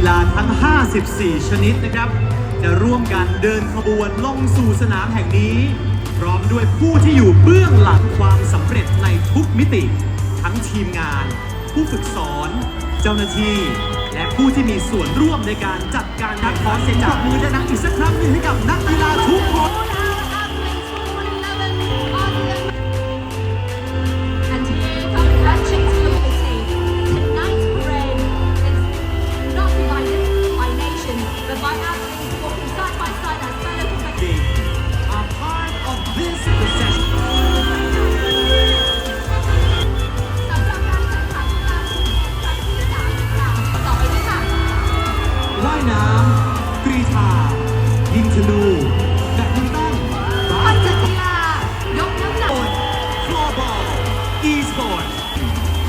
กีฬาทั้ง 54 ชนิดนะครับ จะร่วมกันเดินขบวนลงสู่สนามแห่งนี้ พร้อมด้วยผู้ที่อยู่เบื้องหลังความสำเร็จในทุกมิติ ทั้งทีมงาน ผู้ฝึกสอน เจ้าหน้าที่ และผู้ที่มีส่วนร่วมในการจัดการนักขอเสียงจากมือจะนักอีกสักครั้งหนึงให้กับนักกีฬาทุก รีฑายิงธนูแบดมินตันบาพัสเกตบอลกีฬายกน้ำหนักฟลอร์บอล อีสปอร์ต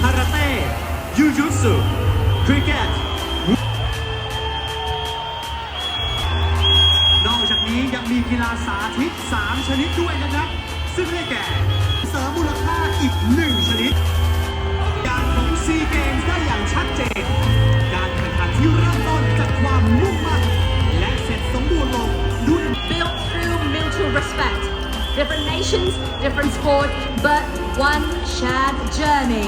คาราเต้ ยูจูสุคริกเก็ตนอกจากนี้ยังมีกีฬาสาธิต 3 ชนิดด้วยนะครับ ซึ่งได้แก่ เสริมมูลค่าอีก1ชนิดอย่ง respect. Different nations, different sport, but one shared journey.